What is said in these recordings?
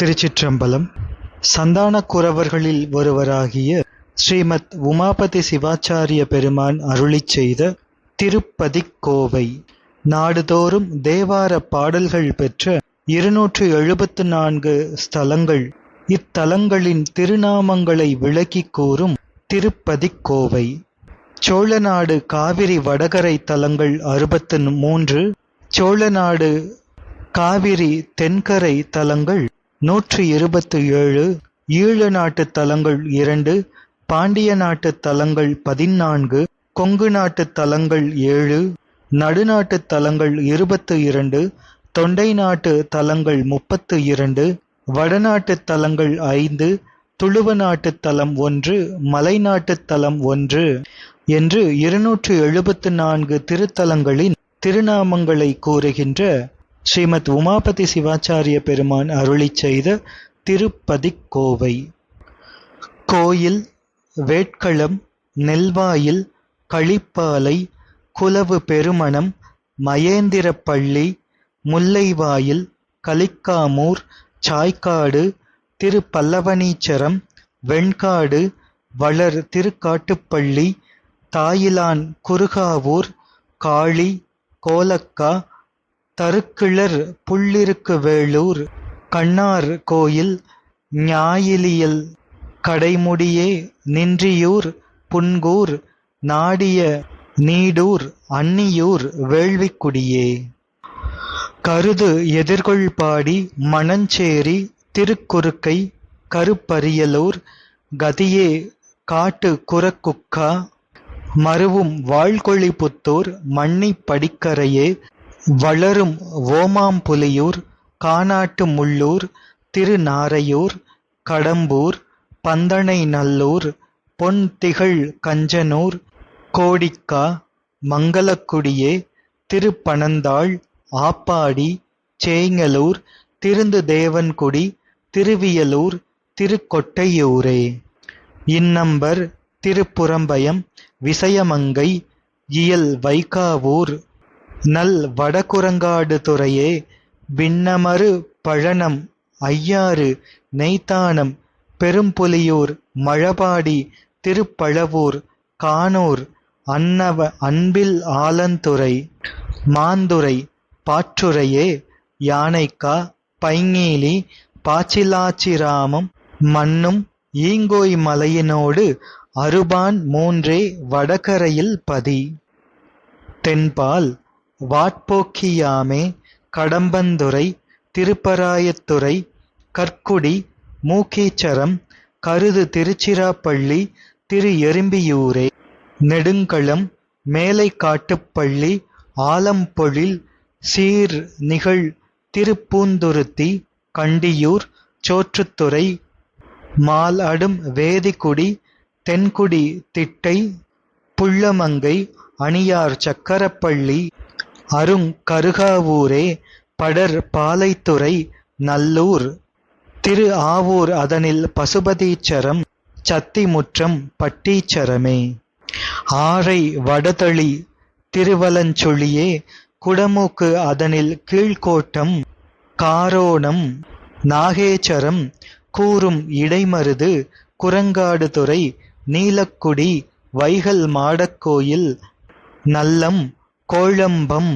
திருச்சிற்றம்பலம் சந்தானக்குரவர்களில் ஒருவராகிய ஸ்ரீமத் உமாபதி சிவாச்சாரிய பெருமான் அருளிச் செய்த திருப்பதிக்கோவை. நாடுதோறும் தேவார பாடல்கள் பெற்ற இருநூற்று எழுபத்து நான்கு ஸ்தலங்கள் இத்தலங்களின் திருநாமங்களை விளக்கி கூறும் திருப்பதிக்கோவை. சோழநாடு காவிரி வடகரை தலங்கள் அறுபத்து மூன்று சோழநாடு காவிரி தென்கரை தலங்கள் நூற்றி இருபத்து ஏழு ஈழ நாட்டு தலங்கள் இரண்டு பாண்டிய நாட்டு தலங்கள் பதினான்கு கொங்கு நாட்டு தலங்கள் ஏழு நடுநாட்டு தலங்கள் இருபத்து இரண்டு தொண்டை நாட்டு தலங்கள் முப்பத்து இரண்டு வடநாட்டு தலங்கள் ஐந்து துளுவ நாட்டு தலம் ஒன்று மலைநாட்டு தலம் ஒன்று என்று இருநூற்று எழுபத்து நான்கு திருத்தலங்களின் திருநாமங்களை கூறுகின்ற ஸ்ரீமத் உமாபதி சிவாச்சாரிய பெருமான் அருளி செய்த திருப்பதிக்கோவை. கோயில் வேட்களம் நெல்வாயில் களிப்பாலை குலவு பெருமணம் மகேந்திரப்பள்ளி முல்லைவாயில் கலிக்காமூர் சாய்க்காடு திருப்பல்லவனீச்சரம் வெண்காடு வளர் திருக்காட்டுப்பள்ளி தாயிலான் குறுகாவூர் காளி கோலக்கா தருக்கிளர் புள்ளிருக்கு வேளூர் கண்ணார் கோயில் ஞாயிலியல் கடைமுடியே நின்றியூர் புன்கூர் நாடிய நீடூர் அன்னியூர் வேள்விக்குடியே. கருது எதிர்கொள்பாடி மணஞ்சேரி திருக்குறுக்கை கருப்பரியலூர் கதியே காட்டு குரக்குக்கா மருவும் வாழ்கொழிபுத்தூர் மண்ணி படிக்கரையே வளரும் ஓமாம்புலியூர் கானாட்டு முள்ளூர் திருநாரையூர் கடம்பூர் பந்தணைநல்லூர் பொன் திகழ் கஞ்சனூர் கோடிக்கா மங்களக்குடியே திருப்பனந்தாள் ஆப்பாடி சேங்கலூர் திருந்துதேவன்குடி திருவியலூர் திருக்கொட்டையூரே. இந்நம்பர் திருப்புறம்பயம் விசயமங்கை இயல் வைகாவூர். நல் வடகுரங்காடு துறையே விண்ணமரு பழனம் ஐயாறு நெய்த்தானம் பெரும்புலியூர் மழபாடி திருப்பழவூர் கானூர் அன்னவ அன்பில் ஆலந்துறை மாந்துறை பாற்றுறையே யானைக்கா பைங்கீலி பாச்சிலாச்சிராமம் மன்னும் ஈங்கோய் மலையினோடு அருபான் மூன்றே வடகரையில் பதி. தென்பால் வாட்போக்கியாமே கடம்பந்துறை திருப்பராயத்துறை கற்குடி மூக்கீச்சரம் கருது திருச்சிராப்பள்ளி திரு எறும்பியூரே நெடுங்களம் மேலைக்காட்டுப்பள்ளி ஆலம்பொழில் சீர் நிகழ் திருப்பூந்துருத்தி கண்டியூர் சோற்றுத்துறை மால்அடும் வேதிக்குடி தென்குடி திட்டை புள்ளமங்கை அணியார் சக்கரப்பள்ளி அருங் கருகாவூரே படர் பாலைத்துறை நல்லூர். திரு ஆவூர் அதனில் பசுபதீச்சரம் சத்திமுற்றம் பட்டீச்சரமே. ஆரை வடதளி திருவலஞ்சொழியே குடமூக்கு அதனில் கீழ்கோட்டம் காரோணம் நாகேச்சரம் கூறும் இடைமருது குரங்காடுதுறை நீலக்குடி வைகல் மாடக்கோயில் நல்லம் கோழம்பம்.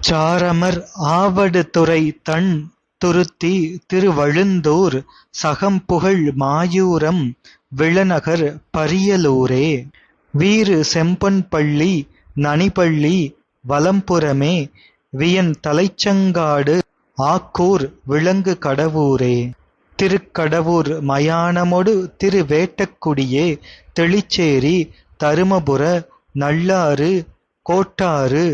சாரமர் ஆவடுதுறை தன் துருத்தி திருவழுந்தூர் சகம்புகழ் மாயூரம் விளநகர் பரியலூரே. வீறு செம்பொன்பள்ளி நனிப்பள்ளி வலம்புறமே வியன் தலைச்சங்காடு ஆக்கூர் விலங்கு கடவூரே. திருக்கடவூர் மயானமொடு திருவேட்டக்குடியே தெளிச்சேரி தருமபுர நல்லாறு கோட்டாறு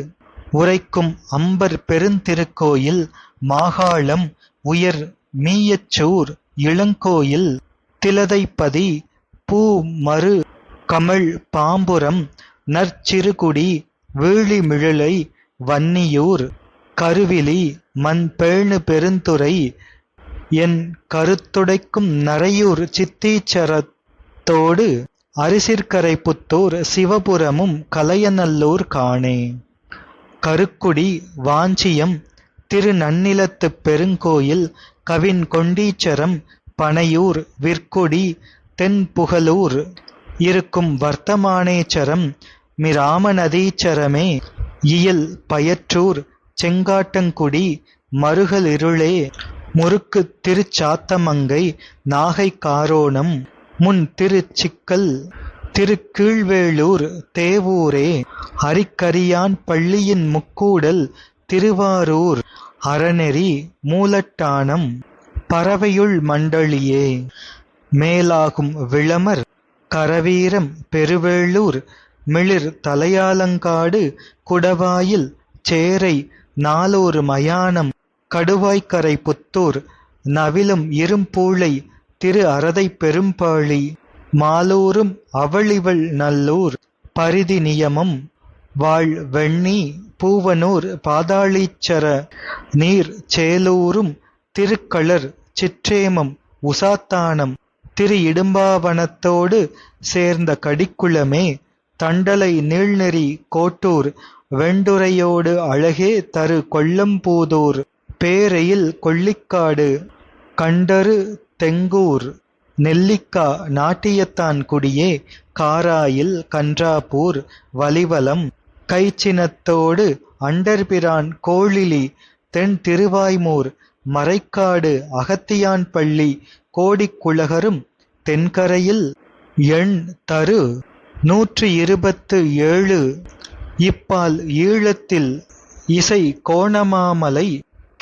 உரைக்கும் அம்பர் பெருந்திருக்கோயில் மாகாளம் உயர் மீயச்சூர் இளங்கோயில் திலதைப்பதி பூ மறு கமழ் பாம்புரம் நற்சிறுகுடி வீழிமிழலை வன்னியூர் கருவிலி மண் பேணு பெருந்துறை என் கருத்துடைக்கும் நரையூர் சித்தீச்சரத்தோடு அரிசிற்கரை புத்தூர் சிவபுரமும் கலையநல்லூர் காணே. கருக்குடி வாஞ்சியம் திருநன்னிலத்துப் பெருங்கோயில் கவின் கொண்டீச்சரம் பனையூர் விற்குடி தென்புகலூர். இருக்கும் வர்த்தமானேச்சரம் மிராமநதீச்சரமே. இயல் பயற்றூர் செங்காட்டங்குடி மருகலிருளே. முறுக்கு திருச்சாத்தமங்கை நாகை காரோணம். முன் திருச்சிக்கல் திருக்கீழ்வேளூர் தேவூரே அரிக்கரியான் பள்ளியின் முக்கூடல் திருவாரூர் அறநெறி மூலட்டானம் பறவையுள் மண்டலியே மேலாகும் விளமர் கரவீரம் பெருவேளூர் மிளிர் தலையாலங்காடு குடவாயில் சேரை நாலூர் மயானம் கடுவாய்க்கரை புத்தூர் நவிலும் இரும்பூளை திரு அரதைப் பெரும்பாழி மாலூரும் அவளிவள் நல்லூர். பரிதி நியமம் வாழ் வெண்ணி பூவனூர் பாதாளீச்சர நீர் சேலூரும் திருக்களர் சிற்றேமம் உசாத்தானம். திரு இடும்பாவனத்தோடு சேர்ந்த கடிக்குளமே தண்டலை நீள்நெறி கோட்டூர் வெண்டுரையோடு அழகே தரு கொல்லம்பூதூர் பேரையில் கொள்ளிக்காடு கண்டரு தெங்கூர் நெல்லிக்கா நாட்டியத்தான்குடியே காராயில் கன்றாப்பூர் வலிவலம் கைச்சினத்தோடு அண்டர்பிரான் கோழிலி தென் திருவாய்மூர் மறைக்காடு அகத்தியான்பள்ளி கோடிக்குழகரும் தென்கரையில் எண் தரு நூற்றி இருபத்து ஏழு இப்பால் ஈழத்தில் இசை கோணமாமலை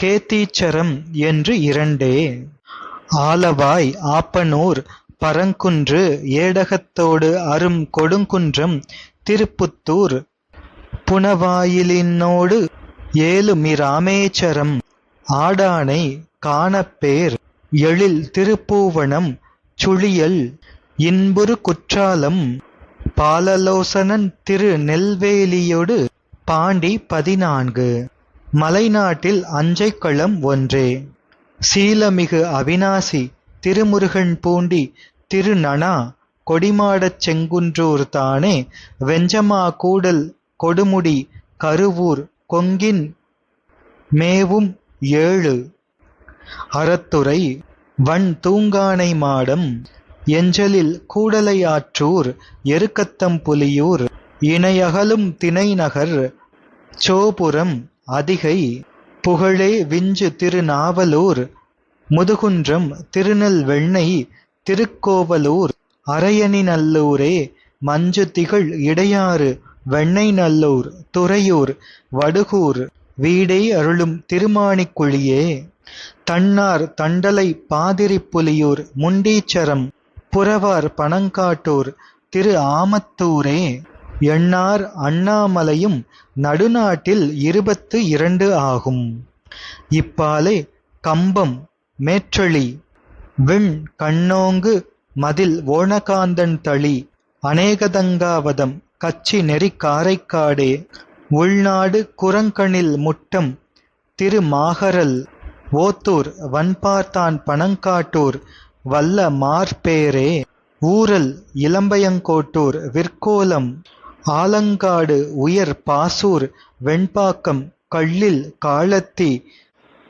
கேத்தீச்சரம் என்று இரண்டே. ஆலவாய் ஆப்பனூர் பரங்குன்று ஏடகத்தோடு அரும் கொடுங்குன்றம் திருப்புத்தூர் புனவாயிலினோடு ஏழுமிராமேச்சரம் ஆடானை காணப்பேர் எழில் திருப்பூவனம் சுழியல் இன்புறு குற்றாலம் பாலலோசனன் திரு நெல்வேலியொடு பாண்டி பதினான்கு மலைநாட்டில் அஞ்சைக்களம் ஒன்றே. சீலமிகு அவிநாசி திருமுருகன் பூண்டி திருநனா கொடிமாடச் செங்குன்றூர் தானே வெஞ்சமா கூடல் கொடுமுடி கருவூர் கொங்கின் மேவும் ஏழு. அறத்துறை வன் தூங்கானை மாடம் எஞ்சலில் கூடலையாற்றூர் எருக்கத்தம்புலியூர் இணையகலும் திணைநகர் சோபுரம் அதிகை புகழே விஞ்சு திருநாவலூர் முதுகுன்றம் திருநெல்வெண்ணை திருக்கோவலூர் அரையணிநல்லூரே மஞ்சு திகழ் இடையாறு வெண்ணெய்நல்லூர் துறையூர் வடுகூர் வீடே அருளும் திருமாணிக்குழியே. தன்னார் தண்டலை பாதிரிப்புலியூர் முண்டீச்சரம் புறவார் பனங்காட்டூர் திரு ஆமத்தூரே. எண்ணார் அண்ணாமலையும் நடுநாட்டில் இருபத்து இரண்டு ஆகும். இப்பாலே கம்பம் மேற்றளி விண் கண்ணோங்கு மதில் ஓணகாந்தன் தளி அநேகதங்காவதம் கச்சி நெறி காரைக்காடே உள்நாடு குரங்கணில் முட்டம் திருமாகரல் ஓத்தூர் வன்பார்த்தான் பனங்காட்டூர் வல்ல மார்பேரே ஊரல் இளம்பயங்கோட்டூர் விற்கோலம் ஆலங்காடு உயர் பாசூர் வெண்பாக்கம் கள்ளில் காளத்தி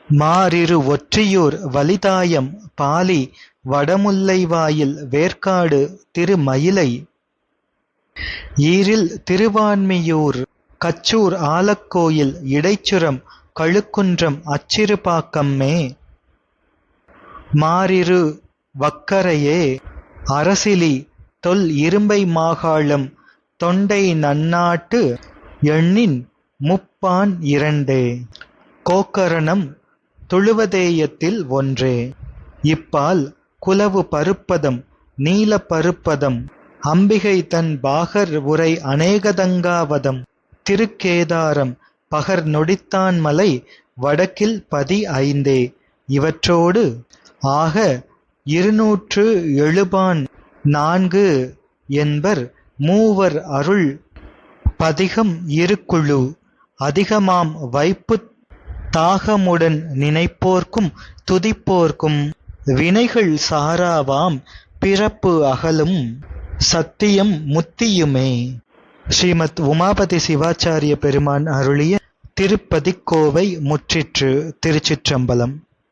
மாறிரு ஒற்றியூர் வலிதாயம் பாலி வடமுல்லைவாயில் வேற்காடு திருமயிலை. ஈரில் திருவான்மியூர் கச்சூர் ஆலக்கோயில் இடைச்சுரம் கழுக்குன்றம் அச்சிறுபாக்கம்மே மாறிரு வக்கரையே அரசிலி தொல் இரும்பை மாகாளம் தொண்டை நன்னாட்டு எண்ணின் முப்பான் இரண்டே. கோக்கரணம் துழுவதேயத்தில் ஒன்றே. இப்பால் குலவு பருப்பதம் நீல பருப்பதம் அம்பிகை தன் பாகர் உரை அநேகதங்காவதம் திருக்கேதாரம் பகர் நொடித்தான் மலை வடக்கில் பதி ஐந்தே. இவற்றோடு ஆக இருநூற்று எழுபான் நான்கு என்பர் மூவர் அருள் பதிகம் இருக்குழு. அதிகமாம் வைப்பு தாகமுடன் நினைப்போர்க்கும் துதிப்போர்க்கும் வினைகள் சாராவாம் பிறப்பு அகலும் சத்தியம் முத்தியுமே. ஸ்ரீமத் உமாபதி சிவாச்சாரிய பெருமான் அருளிய திருப்பதிக்கோவை முற்றிற்று திருச்சிற்றம்பலம்.